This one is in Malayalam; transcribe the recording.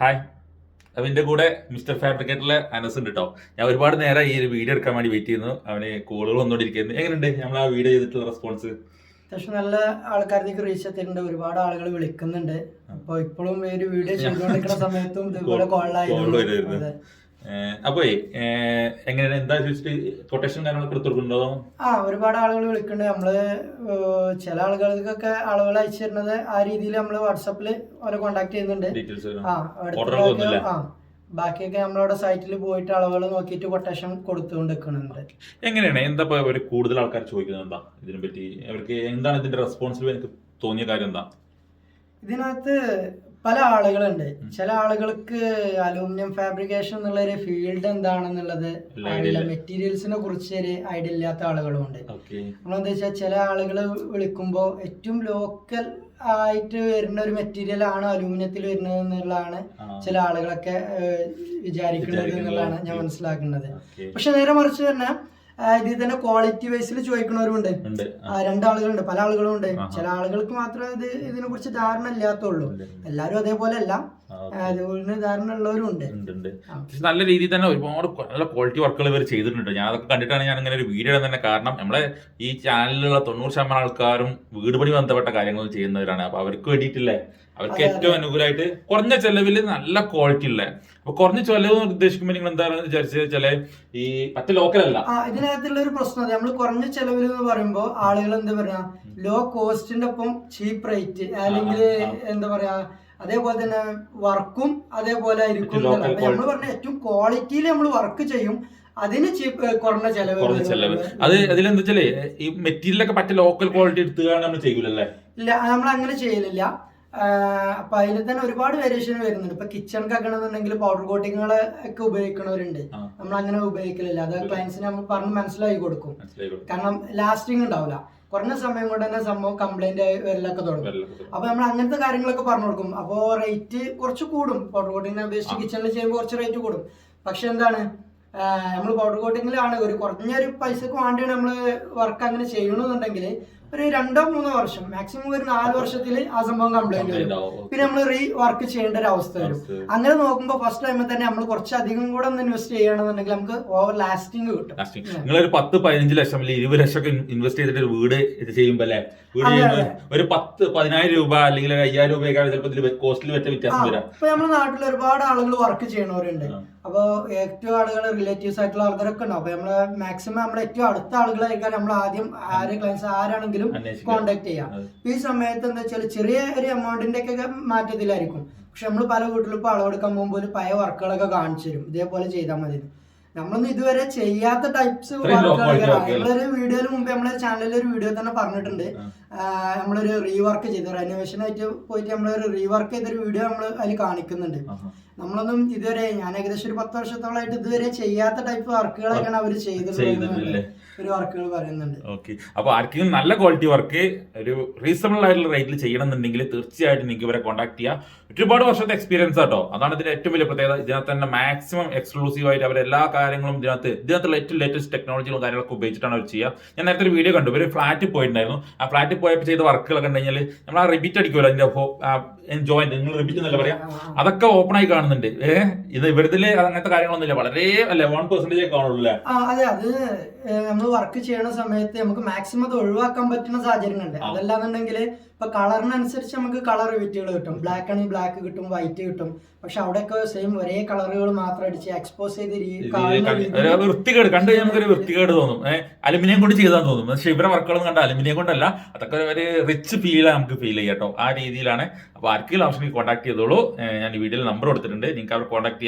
ഹായ് എന്റെ കൂടെ മിസ്റ്റർ ഫാബ്രിക്കേറ്ററിലെ അനസ് ഉണ്ട് കേട്ടോ ഞാൻ ഒരുപാട് നേരം ഈ ഒരു വീഡിയോ എടുക്കാൻ വേണ്ടി വെയിറ്റ് ചെയ്യുന്നു. അവന് കോളുകൾ വന്നോണ്ടിരിക്കുന്നു എങ്ങനെയുണ്ട്? നമ്മൾ ആ വീഡിയോ ചെയ്തിട്ടുള്ള റെസ്പോൺസ് അത്യാവശ്യം നല്ല ആൾക്കാരിലേക്ക് റീച്ച് എത്തിയിട്ടുണ്ട്. ഒരുപാട് ആളുകൾ വിളിക്കുന്നുണ്ട്. അപ്പൊ ഇപ്പോഴും ഈ ഒരു വീഡിയോ ചെയ്തുകൊണ്ടിരിക്കുന്ന സമയത്തും ഇതുപോലെ. കോളായിരുന്നു അപ്പോ എങ്ങനെയാണ് എന്താ ചോദിച്ചിട്ട് കൊട്ടേഷൻ കാര്യങ്ങളൊക്കെ ആ ഒരുപാട് ആളുകൾ വിളിക്കുന്നുണ്ട്. നമ്മൾ ചില ആളുകൾക്കൊക്കെ ആളുകൾ അയച്ചു തരുന്നത് ആ രീതിയിൽ നമ്മൾ വാട്സാപ്പിൽ അവരെ കോണ്ടാക്ട് ചെയ്യുന്നുണ്ട്. ആ ബാക്കിയൊക്കെ നമ്മളവിടെ സൈറ്റിൽ പോയിട്ട് അളവുകൾ നോക്കിയിട്ട് കൊട്ടേഷൻ കൊടുത്തുകൊണ്ട് നിൽക്കുന്നുണ്ട് എങ്ങനെയാണ്? എന്താ ഒരു കൂടുതൽ ആൾക്കാർ ചോദിക്കുന്നത്? എന്താ ഇതിനെ പറ്റി അവർക്ക് എന്താണ് ഇതിന്റെ റെസ്പോൺസിബിൾ എനിക്ക് തോന്നിയ കാര്യം എന്താ? ഇതിനകത്ത് പല ആളുകളുണ്ട്. ചില ആളുകൾക്ക് അലൂമിനിയം ഫാബ്രിക്കേഷൻ എന്നുള്ള ഒരു ഫീൽഡ് എന്താണെന്നുള്ളത് അറിയില്ല. മെറ്റീരിയൽസിനെ കുറിച്ച് ഒരു ഐഡിയ ഇല്ലാത്ത ആളുകളും ഉണ്ട് നമ്മളെന്താ വെച്ചാൽ ചില ആളുകൾ വിളിക്കുമ്പോൾ ഏറ്റവും ലോക്കൽ ആയിട്ട് വരുന്ന ഒരു മെറ്റീരിയൽ ആണ് അലൂമിനിയത്തിൽ വരുന്നത് എന്നുള്ളതാണ് ചില ആളുകളൊക്കെ വിചാരിക്കുന്നത്. എന്നുള്ളതാണ് ഞാൻ മനസ്സിലാക്കുന്നത്. പക്ഷെ നേരെ മറിച്ച് തന്നെ ഇതിൽ തന്നെ ക്വാളിറ്റി വൈസിൽ ചോദിക്കുന്നവരുണ്ട് ആ, രണ്ടാളുകളുണ്ട്. പല ആളുകളും ഉണ്ട് ചില ആളുകൾക്ക് മാത്രമേ ഇത് ഇതിനെ കുറിച്ച് ധാരണ ഇല്ലാത്തുള്ളൂ. എല്ലാവരും അതേപോലെ അല്ല പക്ഷെ നല്ല രീതിയിൽ തന്നെ ഒരുപാട് നല്ല ക്വാളിറ്റി വർക്കുകൾ ഇവർ ചെയ്തിട്ടുണ്ട്. ഞാൻ അതൊക്കെ കണ്ടിട്ടാണ് ഞാൻ ഇങ്ങനെ ഒരു വീഡിയോ തന്നെ. കാരണം നമ്മളെ ഈ ചാനലിലുള്ള തൊണ്ണൂറ് ശതമാനം ആൾക്കാരും വീട് പണി ബന്ധപ്പെട്ട കാര്യങ്ങൾ ചെയ്യുന്നവരാണ്. അപ്പൊ അവർക്ക് വേണ്ടിയിട്ടില്ലേ? അവർക്ക് ഏറ്റവും അനുകൂലമായിട്ട് കുറഞ്ഞ ചെലവിൽ നല്ല ക്വാളിറ്റി ഉള്ള. അപ്പൊ കുറഞ്ഞ ചെലവ് ഉദ്ദേശിക്കുമ്പോൾ നിങ്ങൾ എന്താണെന്ന് വിചാരിച്ചത് വെച്ചാൽ ഈ മറ്റേ ലോക്കൽ അല്ല. ഇതിനകത്തുള്ള ഒരു പ്രശ്നം നമ്മൾ കുറഞ്ഞ ചെലവിൽ എന്ന് പറയുമ്പോൾ ആളുകൾ എന്താ പറയാ ലോ കോസ്റ്റിന്റെ ഒപ്പം ചീപ്പ് റേറ്റ് അല്ലെങ്കിൽ. എന്താ പറയാ അതേപോലെ തന്നെ വർക്കും അതേപോലെ ആയിരിക്കും നമ്മൾ. പറഞ്ഞ ഏറ്റവും ക്വാളിറ്റിയിൽ നമ്മൾ വർക്ക് ചെയ്യും. അതിന് കുറഞ്ഞ ചെലവ്. അത് അതിലെന്താ വെച്ചാൽ ഈ മെറ്റീരിയലൊക്കെ മറ്റേ ലോക്കൽ ക്വാളിറ്റി എടുത്തുകയാണ് നമ്മൾ ചെയ്യൂലല്ലേ? ഇല്ല നമ്മൾ അങ്ങനെ ചെയ്യലില്ല. അപ്പൊ അതിൽ തന്നെ ഒരുപാട് വേരിയേഷൻ വരുന്നുണ്ട്. ഇപ്പൊ കിച്ചൺ കക്കണമെന്നുണ്ടെങ്കിൽ പൗഡർ കോട്ടിങ്ങുകൾ ഒക്കെ ഉപയോഗിക്കണവരുണ്ട്. നമ്മൾ അങ്ങനെ ഉപയോഗിക്കലില്ല. അത് ക്ലയൻസിന് നമ്മൾ പറഞ്ഞ് മനസ്സിലാക്കി കൊടുക്കും. കാരണം ലാസ്റ്റിംഗ് ഉണ്ടാവില്ല കുറഞ്ഞ സമയം കൊണ്ട് തന്നെ സംഭവം കംപ്ലൈന്റ് ആയി വരലൊക്കെ തുടങ്ങും. അപ്പൊ നമ്മൾ അങ്ങനത്തെ കാര്യങ്ങളൊക്കെ പറഞ്ഞു കൊടുക്കും. അപ്പോൾ റേറ്റ് കുറച്ച് കൂടും. പൗഡർ കോട്ടിങ്ങിനെ അപേക്ഷിച്ച്. കിച്ചണിൽ ചെയ്യുമ്പോൾ കുറച്ച് റേറ്റ് കൂടും. പക്ഷെ എന്താണ് നമ്മൾ പൗഡർ കോട്ടിങ്ങിലാണ് ഒരു കുറഞ്ഞൊരു പൈസക്ക് വേണ്ടിയാണ് നമ്മൾ വർക്ക് അങ്ങനെ ചെയ്യണമെന്നുണ്ടെങ്കിൽ ഒരു രണ്ടോ മൂന്നോ വർഷം. മാക്സിമം ഒരു നാല് വർഷത്തിൽ ആ സംഭവം കംപ്ലൈന്റ് വരും. പിന്നെ നമ്മൾ റീ വർക്ക് ചെയ്യേണ്ട ഒരു അവസ്ഥ വരും. അങ്ങനെ നോക്കുമ്പോൾ ഫസ്റ്റ് ടൈമിൽ തന്നെ നമ്മൾ കുറച്ചധികം കൂടെ ഒന്ന് ഇൻവെസ്റ്റ് ചെയ്യണമെന്നുണ്ടെങ്കിൽ നമുക്ക് ഓവർ ലാസ്റ്റിംഗ് കിട്ടും. നിങ്ങൾ ഒരു പത്ത് പതിനഞ്ച് ലക്ഷം അല്ലെങ്കിൽ ഇരുപത് ലക്ഷം ഒക്കെ ഇൻവെസ്റ്റ് ചെയ്തിട്ട് ഒരു വീട് ഇത് ചെയ്യുമ്പോൾ അല്ലേ? വീട്. ഒരു പത്ത് പതിനായിരം രൂപ അല്ലെങ്കിൽ ഒരു അയ്യായിരം രൂപയൊക്കെ ചിലപ്പോൾ കോസ്റ്റിൽ വെച്ച വ്യത്യാസം വരാം. ഇപ്പൊ നമ്മുടെ നാട്ടിൽ ഒരുപാട് ആളുകൾ വർക്ക് ചെയ്യണവരുണ്ട്. അപ്പോൾ അപ്പൊ ഏറ്റവും ആളുകൾ റിലേറ്റീവ്സ് ആയിട്ടുള്ള ആൾക്കാരൊക്കെ ഉണ്ടാവും. അപ്പൊ നമ്മൾ മാക്സിമം നമ്മുടെ ഏറ്റവും അടുത്ത ആളുകളായിരിക്കാൻ നമ്മൾ ആദ്യം ആരെ ക്ലയൻസ് ആരാണെങ്കിലും അന്വേഷിക്കുക. കോണ്ടാക്ട് ചെയ്യാം. ഈ സമയത്ത് എന്താ വെച്ചാൽ ചെറിയ ഒരു എമൗണ്ടിന്റെ ഒക്കെ മാറ്റത്തിലായിരിക്കും. പക്ഷെ നമ്മൾ പല വീട്ടിലും ഇപ്പൊ അളവെടുക്കാൻ പോകുമ്പോൾ പഴയ വർക്കുകളൊക്കെ കാണിച്ചു തരും. ഇതേപോലെ ചെയ്താൽ മതി നമ്മളൊന്നും ഇതുവരെ ചെയ്യാത്ത ടൈപ്സ്. നമ്മളൊരു വീഡിയോയിൽ മുമ്പ് നമ്മളെ ചാനലിൽ ഒരു വീഡിയോ തന്നെ പറഞ്ഞിട്ടുണ്ട്. നമ്മളൊരു റീവർക്ക് ചെയ്തു. റെനോവേഷൻ ആയിട്ട് പോയിട്ട് നമ്മളൊരു റീവർക്ക് ചെയ്തൊരു വീഡിയോ നമ്മൾ അതിൽ കാണിക്കുന്നുണ്ട്. നമ്മളൊന്നും ഇതുവരെ ഞാൻ ഏകദേശം ഒരു പത്ത് വർഷത്തോളമായിട്ട് ഇതുവരെ ചെയ്യാത്ത ടൈപ്പ് വർക്കുകളൊക്കെയാണ് അവർ? ചെയ്തിട്ടുള്ളത് ഒരു വർക്കുകൾ പറയുന്നുണ്ട്. ഓക്കെ. അപ്പൊ ആർക്കെങ്കിലും നല്ല ക്വാളിറ്റി വർക്ക് ഒരു റീസണബിൾ ആയിട്ടുള്ള റേറ്റിൽ ചെയ്യണമെന്നുണ്ടെങ്കിൽ തീർച്ചയായിട്ടും നിങ്ങൾക്ക് ഇവരെ കോൺടാക്ട് ചെയ്യാം. ഒരുപാട് വർഷത്തെ എക്സ്പീരിയൻസ് ആട്ടോ അതാണ് ഇതിന്റെ ഏറ്റവും വലിയ പ്രത്യേകത. ഇതിനകത്ത് തന്നെ മാക്സിമം എക്സ്ക്ലൂസീവ് ആയിട്ട് അവർ എല്ലാ കാര്യങ്ങളും ഇതിനകത്ത് ഇതിനകത്തുള്ള ഏറ്റവും ലേറ്റസ്റ്റ് ടെക്നോളജികളും കാര്യങ്ങളൊക്കെ ഉപയോഗിച്ചിട്ടാണ് അവർ ചെയ്യുക. ഞാൻ നേരത്തെ ഒരു വീഡിയോ കണ്ടു. ഒരു ഫ്ലാറ്റിൽ പോയിട്ടുണ്ടായിരുന്നു. ആ ഫ്ലാറ്റിൽ പോയപ്പോൾ ചെയ്ത വർക്കുകളൊക്കെ കഴിഞ്ഞാൽ നമ്മൾ ആ റിപ്പീറ്റ് അടിക്കുമല്ലോ അതിന്റെ ജോയിന്റ് നിങ്ങൾ റിപ്പീറ്റ് എന്നല്ല പറയാം? അതൊക്കെ ഓപ്പൺ ആയി കാണുന്നുണ്ട്. ഏഹ്? ഇത് ഇവരിതിൽ അങ്ങനത്തെ കാര്യങ്ങളൊന്നുമില്ല. വളരെ അല്ലെ വൺ പെർസെന്റേജ് കാണുള്ളൂ അല്ലേ? നമ്മൾ വർക്ക് ചെയ്യണ സമയത്ത് നമുക്ക് മാക്സിമം അത് ഒഴിവാക്കാൻ പറ്റുന്ന സാഹചര്യങ്ങളുണ്ട്. അതല്ലാന്നുണ്ടെങ്കിൽ ഇപ്പൊ കളറിനനുസരിച്ച് നമുക്ക് കളർ വിറ്റുകൾ കിട്ടും. ബ്ലാക്ക് ആണെങ്കിൽ ബ്ലാക്ക് കിട്ടും വൈറ്റ് കിട്ടും. പക്ഷെ അവിടെയൊക്കെ സെയിം ഒരേ കളറുകൾ മാത്രം അടിച്ച് എക്സ്പോസ് ചെയ്ത് വൃത്തികേട്. കണ്ടു നമുക്കൊരു വൃത്തികേട് തോന്നും. അലുമിനിയം കൊണ്ട് ചെയ്താൽ തോന്നും. പക്ഷെ ഇവരെ വർക്കുകളൊന്നും കണ്ട അലുമിനിയം കൊണ്ടല്ല. അതൊക്കെ ഒരു റിച്ച് ഫീലാണ് നമുക്ക് ഫീൽ ചെയ്യാം കേട്ടോ ആ രീതിയിലാണ്. അപ്പൊ ആർക്കെങ്കിലും ആവശ്യമെങ്കിൽ കോൺടാക്ട് ചെയ്തോളൂ. ഞാൻ ഈ വീഡിയോയിൽ നമ്പർ കൊടുത്തിട്ടുണ്ട്. നിങ്ങൾക്ക് അവർ കോൺടാക്ട് ചെയ്യാം.